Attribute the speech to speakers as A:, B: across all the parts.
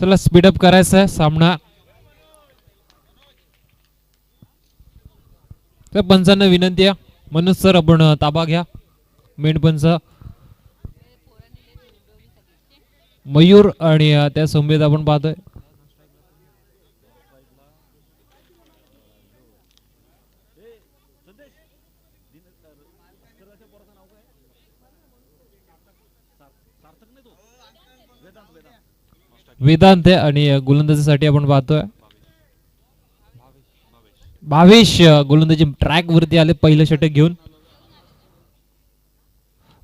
A: चला स्पीडअप करायचा आहे सामना. तर पंचांना विनंती आहे. मनोज सर आपण ताबा घ्या. मेन मयूर आणि त्या संवेद आपण पाहतोय. वेदांत. वेदांत आहे आणि गोलंदाजीसाठी आपण पाहतोय. भावेश गोलंदाजी ट्रॅक वरती आले पहिलं षटक घेऊन.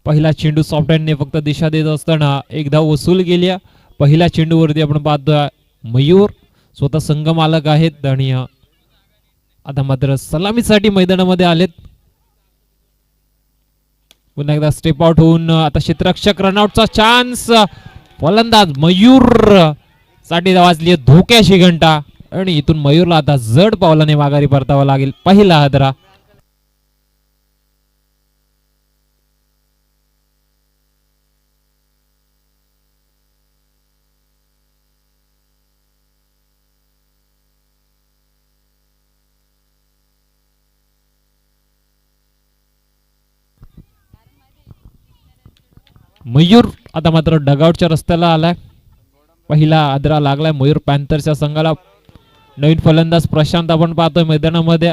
A: पहिला चेंडू सॉफ्ट हँडने फक्त दिशा देत असताना एकदा वसूल केल्या. पहिल्या चेंडूवरती आपण पाहतोय मयूर स्वतः संघ मालक आहेत आणि आता मात्र सलामीसाठी मैदानामध्ये आलेत. पुन्हा एकदा स्टेप आउट होऊन आता क्षेत्ररक्षक रनआउटचा चान्स फलंदाज मयूरसाठी वाजली धोक्याशी घंटा. आणि इथून मयूरला आता जड पावलाने माघारी परतावा लागेल. पहिला हदरा. मयूर आता मात्र डगआउटच्या रस्त्याला आलाय. पहिला आदरा लागलाय मयूर पॅन्थरच्या संघाला. नवीन फलंदाज प्रशांत आपण पाहतोय मैदानामध्ये.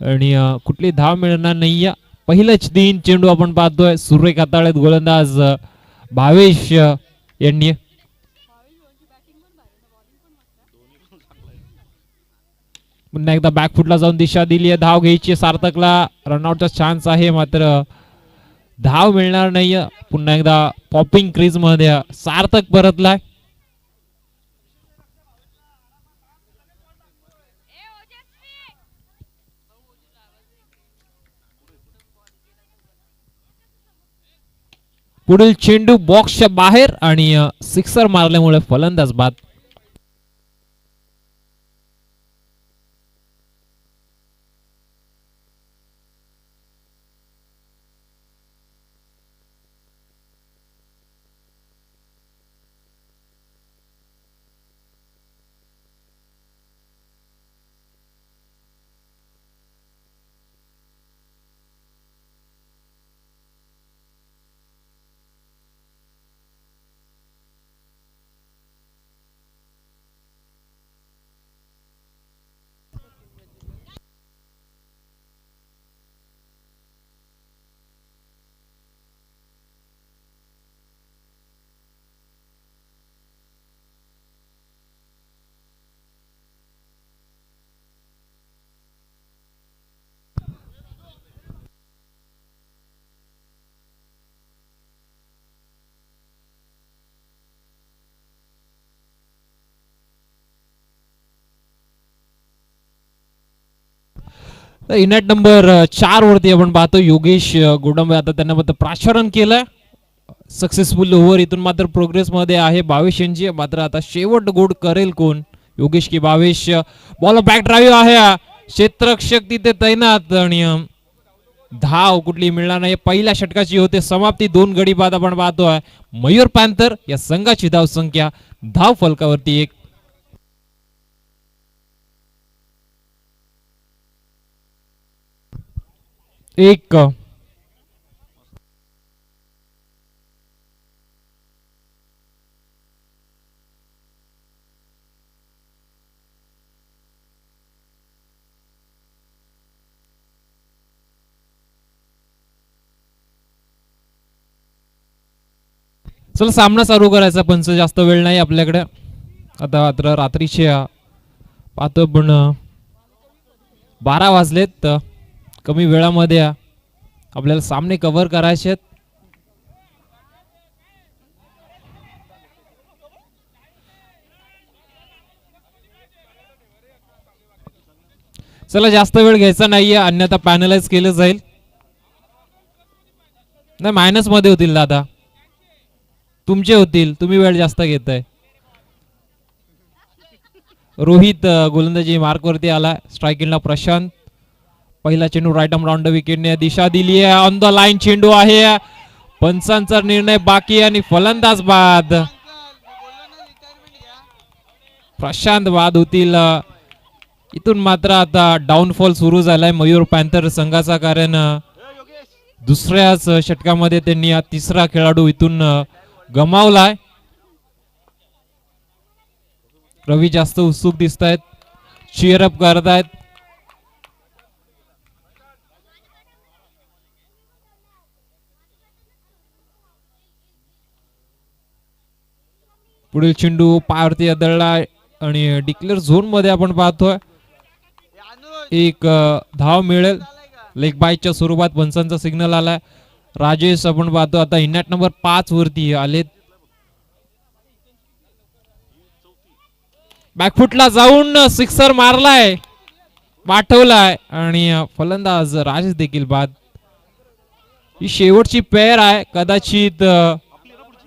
A: आणि कुठली धाव मिळणार नाहीये. पहिलंच तीन चेंडू आपण पाहतोय. सूर्य हाताळेत गोलंदाज भावेश यांनी. पुन्हा एकदा बॅकफुटला जाऊन दिशा दिली आहे धाव घ्यायची सार्थकला. रनआउटचा चान्स आहे मात्र. धाव मिळणार नाहीये. पुन्हा एकदा पॉपिंग क्रीजमध्ये सार्थक परतलाय. पुढील चेंडू बॉक्सच्या बाहेर आणि सिक्सर मारल्यामुळे फलंदाज बाद युनिट नंबर चार वरती आपण पाहतो योगेश गोडंबे आता त्यांना मात्र प्राशरण केलं सक्सेसफुल ओव्हर इथून मात्र प्रोग्रेस मध्ये आहे बावीस यांची मात्र आता शेवट गोड करेल कोण? योगेश की भावेश. बॉल बॅक ड्राईव्ह आहे. क्षेत्रक्षक तिथे तैनात आणि धाव कुठली मिळणार नाही. पहिल्या षटकाची होते समाप्ती दोन गडी बाद आपण पाहतोय. मयूर पॅन्थर या संघाची धाव संख्या धाव फलकावरती एक. एक. चला सामना चालू करायचा पंच जास्त वेळ नाही आपल्याकडे. आता मात्र रात्रीचे अ, पण बारा वाजलेत. तर कमी वेळामध्ये आपल्याला सामने कव्हर करायचे आहेत. चला जास्त वेळ घ्यायचा नाहीये. अन्यथा पॅनलाइज केलं जाईल. नाही मायनसमध्ये होतील दादा. तुमचे होतील. तुम्ही वेळ जास्त घेताय. रोहित गोलंदाजी मार्कवरती आला. स्ट्रायकिंगला प्रशांत. पहिला चेंडू राईट आर्म राऊंड विकेटने दिशा दिली आहे ऑन द लाईन चेंडू आहे. पंचांचा निर्णय बाकी आणि फलंदाज बाद. प्रशांत बाद होतील. इथून मात्र आता डाऊनफॉल सुरू झालाय मयूर पॅन्थर संघाचा कारण. दुसऱ्याच षटकामध्ये त्यांनी हा तिसरा खेळाडू इथून गमावलाय. रवी जास्त उत्सुक दिसत आहेत चिअरअप आहेत पुढील चेंडू पायावरती आदळला आणि डिक्लेअर झोनमध्ये आपण पाहतोय. एक धाव मिळेल. लेग बायच्या स्वरूपात पंचांचा सिग्नल आलाय. राजेश आपण पाहतो आता इनॅट नंबर पाच वरती आलेत. बॅकफुटला जाऊन सिक्सर मारलाय पाठवलाय आणि फलंदाज राजेश देखील बाद. ही शेवटची पेअर आहे. कदाचित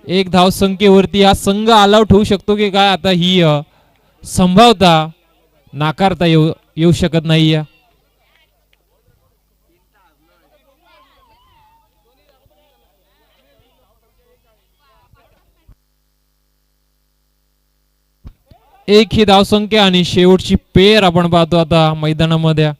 A: एक धाव संख्येवरती हा संघ ऑलआउट होऊ शकतो की काय? आता ही संभावता नाकारता येऊ येऊ शकत नाही एक ही धावसंख्या आणि शेवटची पेर आपण पाहतो आता मैदानामध्ये.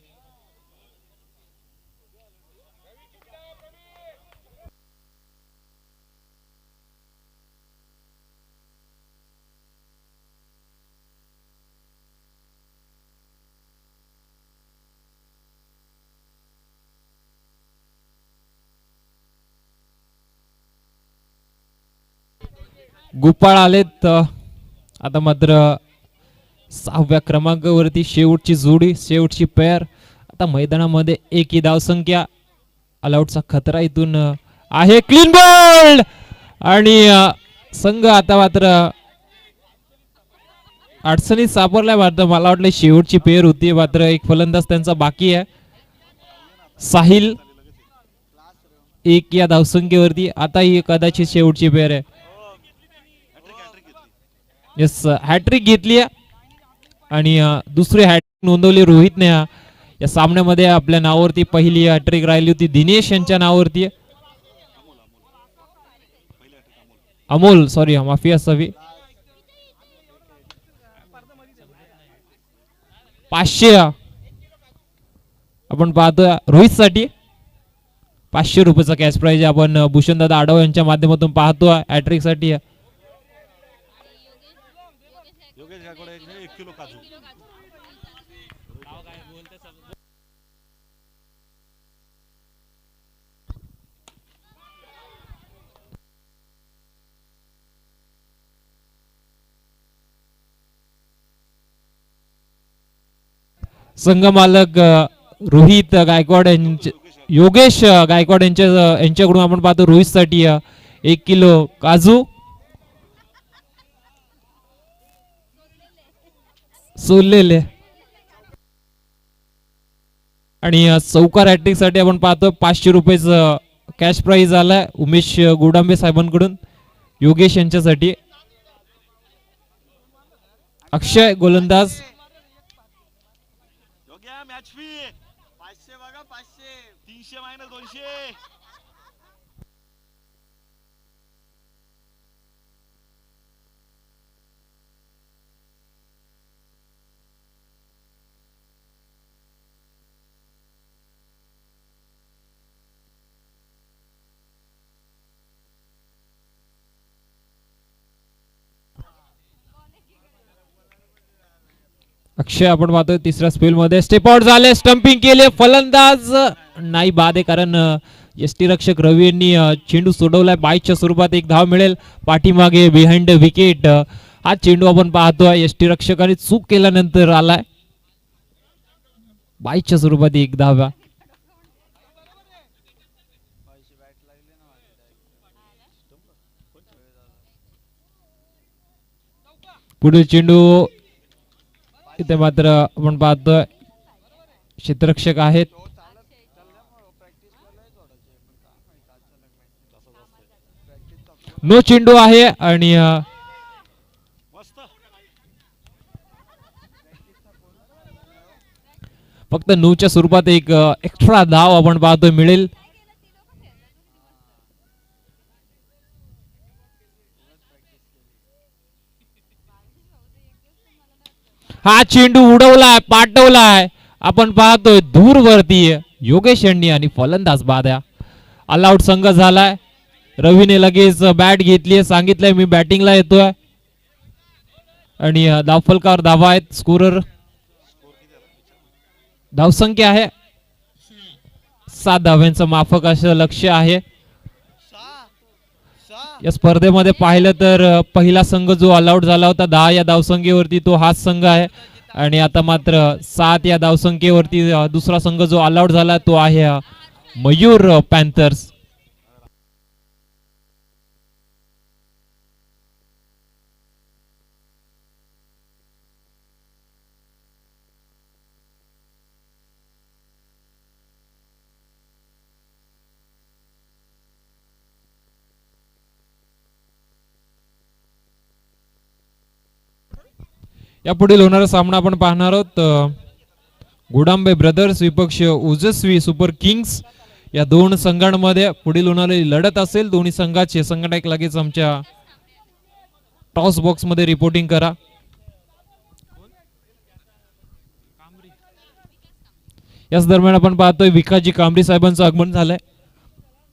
A: गुप्पाळ आलेत आता मात्र सहाव्या क्रमांकावरती शेवटची जोडी शेवटची पेअर आता मैदानामध्ये एक ही धावसंख्या ऑलआउटचा खतरा इथून आहे. क्लीन बॉल आणि संघ आता मात्र अडचणीत सापडलाय. मात्र मला वाटलं शेवटची पेअर होती. मात्र एक फलंदाज त्यांचा बाकी आहे. साहिल एक या धावसंख्येवरती. आता ही कदाचित शेवटची पेअर आहे. येस हॅट्रिक घेतली आहे आणि दुसरी हॅट्रिक नोंदवली रोहितने. या सामन्यामध्ये आपल्या नावावरती पहिली हॅट्रिक राहिली होती दिनेश यांच्या नावावरती. अमोल सॉरी माफी असावी. पाचशे आपण पाहतो रोहित साठी पाचशे रुपयाचा कॅश प्राईज आपण भूषण भूषणदादा आडव यांच्या माध्यमातून पाहतो हॅट्रिकसाठी
B: योगेश गायकवाड एक एक किलो काजू
A: संघमालक रोहित गायकवाड यांचे योगेश गायकवाड यांच्या यांच्याकडून आपण पाहतो रोहित साठी एक किलो काजू. सोललेले. आणि चौकार हॅट्रिकसाठी आपण पाहतो पाचशे रुपयेच कॅश प्राईज आलाय उमेश गोडांबे साहेबांकडून योगेश यांच्यासाठी. अक्षय गोलंदाज.
B: फी पाचशे बघा पाचशे. तीनशे मायनस दोनशे.
A: अक्षय आपण पाहतोय तिसऱ्या स्पेलमध्ये स्टेप आउट झाले स्टम्पिंग केले. फलंदाज नाही बाद आहे कारण यष्टी रक्षक रवी यांनी चेंडू सोडवलाय. बाईच्या स्वरूपात एक धाव मिळेल. पाठीमागे बिहाइंड विकेट हा चेंडू आपण पाहतोय. यष्टी रक्षकाने चूक केल्यानंतर आलाय. बाईच्या स्वरूपात एक धावा. पुढील चेंडू इथे मात्र आपण पाहतोय क्षेत्ररक्षक आहेत. नो चेंडू आहे आणि फक्त नऊच्या स्वरूपात एक एक्स्ट्रा धाव आपण पाहतोय मिळेल. हा चेंडू उडवलाय पाठवलाय. आपण पाहतोय दूरवरती योगेश यांनी आणि फलंदाज बाद्या. ऑलआउट संघ झालाय. रवीने लगेच बॅट घेतलीये सांगितलंय मी बॅटिंगला येतोय. आणि अं, धावफलकावर धावा आहेत. स्कोरर धावसंख्या आहे. सात धाव्यांचं माफक असं लक्ष आहे. या स्पर्धेमध्ये पाहिलं तर पहिला संघ जो ऑलआउट झाला होता दहा या धावसंख्येवरती तो हाच संघ आहे. आणि आता मात्र सात या धावसंख्येवरती दुसरा संघ जो ऑलआउट झाला तो आहे मयूर पॅन्थर्स या पुढील होणारा सामना आपण पाहणार आहोत गुडांबे ब्रदर्स विपक्ष ओजस्वी सुपर किंग्स या दोन संघांमध्ये पुढील होणारी लढत असेल. दोन्ही संघाचे संघटक लगेच आमच्या टॉस बॉक्समध्ये रिपोर्टिंग करा. याच दरम्यान आपण पाहतोय विकाजी कांबरी साहेबांचं आगमन झालंय.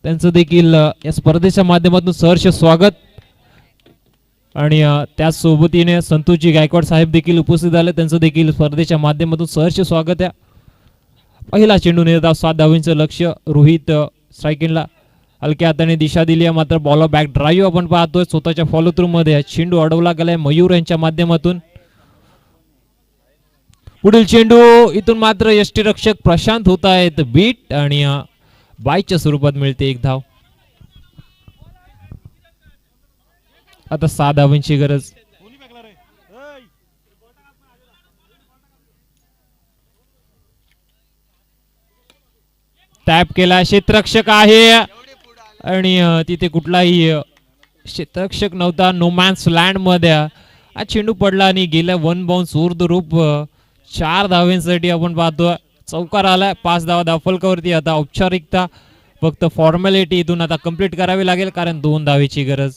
A: त्यांचं देखील या स्पर्धेच्या माध्यमातून सहर्ष स्वागत. आणि अ, त्याच सोबतीने संतोषजी गायकवाड साहेब देखील उपस्थित झाले. त्यांचं देखील स्पर्धेच्या माध्यमातून सहर्ष स्वागत आहे. पहिला चेंडू निर्धाव सात धावींचं लक्ष रोहित स्ट्रायकिंगला हलक्या हाताने दिशा दिली आहे. मात्र बॉल बॅक ड्राईव्ह आपण पाहतोय. स्वतःच्या फॉलो थ्रूमध्ये चेंडू अडवला गेलाय मयूर यांच्या माध्यमातून. पुढील चेंडू इथून मात्र यष्टीरक्षक प्रशांत होत आहेत. बीट आणि बायच्या स्वरूपात मिळते एक धाव. आता सहा धावांची गरज. टॅप केला क्षेत्रक्षक आहे. आणि तिथे कुठलाही क्षेत्रक्षक नव्हता. नोमॅन्स लँडमध्ये हा चेंडू पडला आणि गेल्या वन बाउन्स उर्द रूप चार धाव्यांसाठी आपण पाहतो. चौकार आलाय पाच धावा धावफलकावरती. आता औपचारिकता फक्त फॉर्मॅलिटी इथून आता कंप्लीट करावी लागेल कारण दोन धावेची गरज.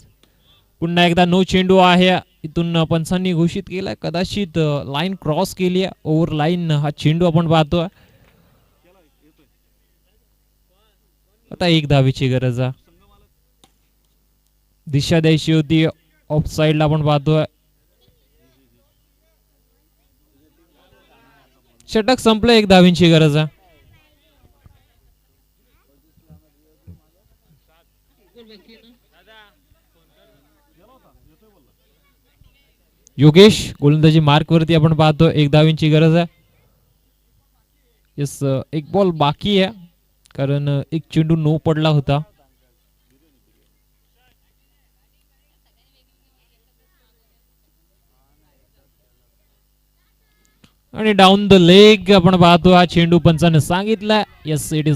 A: पुन्हा एकदा नो चेंडू आहे. इथून पंचांनी घोषित केलाय. कदाचित लाईन क्रॉस केली आहे. ओव्हर लाईन हा चेंडू आपण पाहतोय. आता एक धावीची गरज आहे. दिशा द्यायची होती. ऑफ साइडला आपण पाहतोय. षटक संपलं एक धावींची गरज आहे. योगेश गोलंदाजी मार्क वरती आपण पाहतो. एक धावींची गरज आहे. येस एक बॉल बाकी आहे कारण एक चेंडू नो पडला होता. आणि डाऊन द लेग आपण पाहतो हा चेंडू पंचाने सांगितलाय. Yes it is